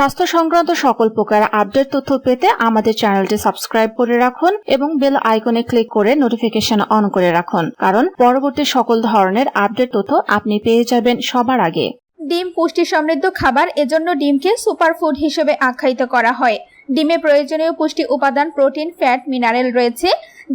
স্বাস্থ্য সংক্রান্ত সকল প্রকার আপডেট তথ্য পেতে আমাদের চ্যানেলটি সাবস্ক্রাইব করে রাখুন এবং বেল আইকনে ক্লিক করে নোটিফিকেশন অন করে রাখুন। কারণ পরবর্তী সকল ধরনের আপডেট তথ্য আপনি পেয়ে যাবেন সবার আগে। ডিম পুষ্টি সমৃদ্ধ খাবার এজন্য ডিমকে সুপারফুড হিসেবে আখ্যায়িত করা হয়। ডিমে প্রয়োজনীয় পুষ্টি উপাদান প্রোটিন ফ্যাট মিনারেল রয়েছে,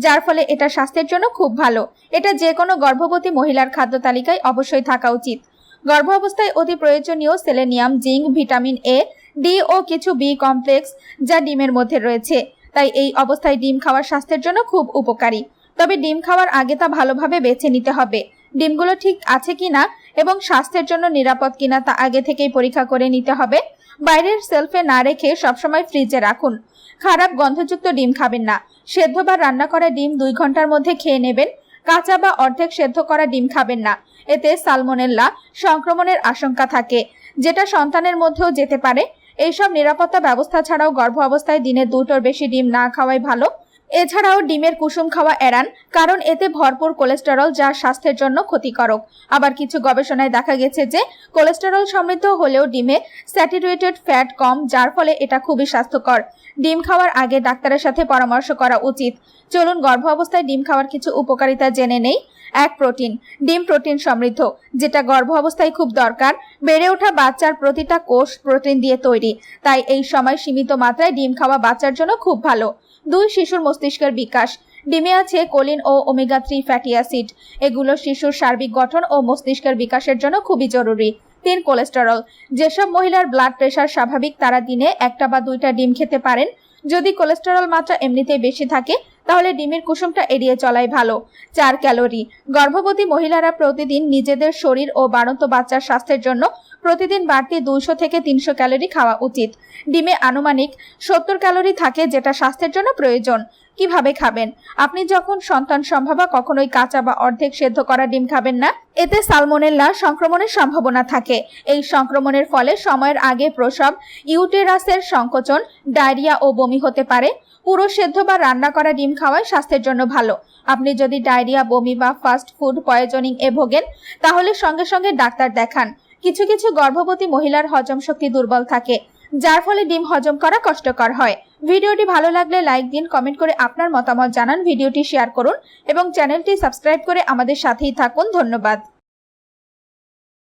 যার ফলে এটা স্বাস্থ্যের জন্য খুব ভালো। এটা যে কোনো গর্ভবতী মহিলার খাদ্য তালিকায় অবশ্যই থাকা উচিত। গর্ভ অবস্থায় অতি প্রয়োজনীয় selenium, zinc, vitamin A D ও কিছু বি কমপ্লেক্স যা ডিমের মধ্যে রয়েছে। তাই এই অবস্থায় ডিম খাওয়ার স্বাস্থ্যের জন্য খুব উপকারী। তবে ডিম খাওয়ার আগে তা ভালোভাবে বেছে নিতে হবে। ডিমগুলো ঠিক আছে কিনা এবং স্বাস্থ্যের জন্য নিরাপদ কিনা তা আগে থেকেই পরীক্ষা করে নিতে হবে। বাইরের সেলফে না রেখে সবসময় ফ্রিজে রাখুন। খারাপ গন্ধযুক্ত ডিম খাবেন না। সেদ্ধ বা রান্না করা ডিম দুই ঘণ্টার মধ্যে খেয়ে নেবেন। কাঁচা বা অর্ধেক সেদ্ধ করা ডিম খাবেন না। এতে সালমোনেল্লা সংক্রমণের আশঙ্কা থাকে, যেটা সন্তানের মধ্যেও যেতে পারে। এইসব নিরাপত্তা ব্যবস্থা ছাড়াও গর্ভ অবস্থায় দিনে দুটোর বেশি ডিম না খাওয়াই ভালো। এছাড়াও ডিমের কুসুম খাওয়া এড়ান, কারণ এতে ভরপুর কোলেস্টেরল যা স্বাস্থ্যের জন্য ক্ষতিকারক। আবার কিছু গবেষণায় দেখা গেছে যে, কোলেস্টেরল সমৃদ্ধ হলেও ডিমে স্যাচুরেটেড ফ্যাট কম, যার ফলে এটা খুবই স্বাস্থ্যকর। ডিম খাওয়ার আগে ডাক্তারের সাথে পরামর্শ করা উচিত। চলুন গর্ভ অবস্থায় ডিম খাওয়ার কিছু উপকারিতা জেনে নেই। এক প্রোটিন, ডিম প্রোটিন সমৃদ্ধ, যেটা গর্ভ অবস্থায় খুব দরকার। বেড়ে ওঠা বাচ্চার প্রতিটা কোষ প্রোটিন দিয়ে তৈরি, তাই এই সময় সীমিত মাত্রায় ডিম খাওয়া বাচ্চার জন্য খুব ভালো। দুই শিশুর মস্তিষ্কের বিকাশ, ডিমে আছে কোলিন ও ওমেগা থ্রি ফ্যাটি অ্যাসিড, এগুলো শিশুর সার্বিক গঠন ও মস্তিষ্কের বিকাশের জন্য খুবই জরুরি। তিন, কোলেস্টেরল, যেসব মহিলার ব্লাড প্রেশার স্বাভাবিক তারা দিনে একটা বা দুইটা ডিম খেতে পারেন। যদি কোলেস্টেরল মাত্রা এমনিতেই বেশি থাকে তাহলে ডিমের কুসুমটা এড়িয়ে চলাই ভালো। চার ক্যালোরি। গর্ভবতী মহিলারা প্রতিদিন নিজেদের শরীর ও বাড়ন্ত বাচ্চার স্বাস্থ্যের জন্য প্রতিদিন বাড়তি দুইশো থেকে তিনশো ক্যালোরি খাওয়া উচিত। ডিমে আনুমানিক সত্তর ক্যালোরি থাকে যেটা স্বাস্থ্যের জন্য প্রয়োজন। কীভাবে খাবেন? আপনি যখন সন্তান সম্ভাবা কখনোই কাঁচা বা অর্ধেক সেদ্ধ করা ডিম খাবেন না। এতে সালমোনেল্লা সংক্রমণের সম্ভাবনা থাকে। এই সংক্রমণের ফলে সময়ের আগে প্রসব, ইউটেরাসের সংকোচন, ডায়রিয়া ও বমি হতে পারে। পুরো সেদ্ধ বা রান্না করা ডিম খাওয়াই স্বাস্থ্যের জন্য ভালো। আপনি যদি ডায়রিয়া, বমি বা ফাস্ট ফুড পয়জনিং এ ভোগেন, তাহলে সঙ্গে সঙ্গে ডাক্তার দেখান। কিছু কিছু গর্ভবতী মহিলার হজম শক্তি দুর্বল থাকে, যার ফলে ডিম হজম করা কষ্টকর হয়। ভিডিওটি ভালো লাগলে লাইক দিন, কমেন্ট করে আপনার মতামত জানান, ভিডিওটি শেয়ার করুন এবং চ্যানেলটি সাবস্ক্রাইব করে আমাদের সাথেই থাকুন। ধন্যবাদ।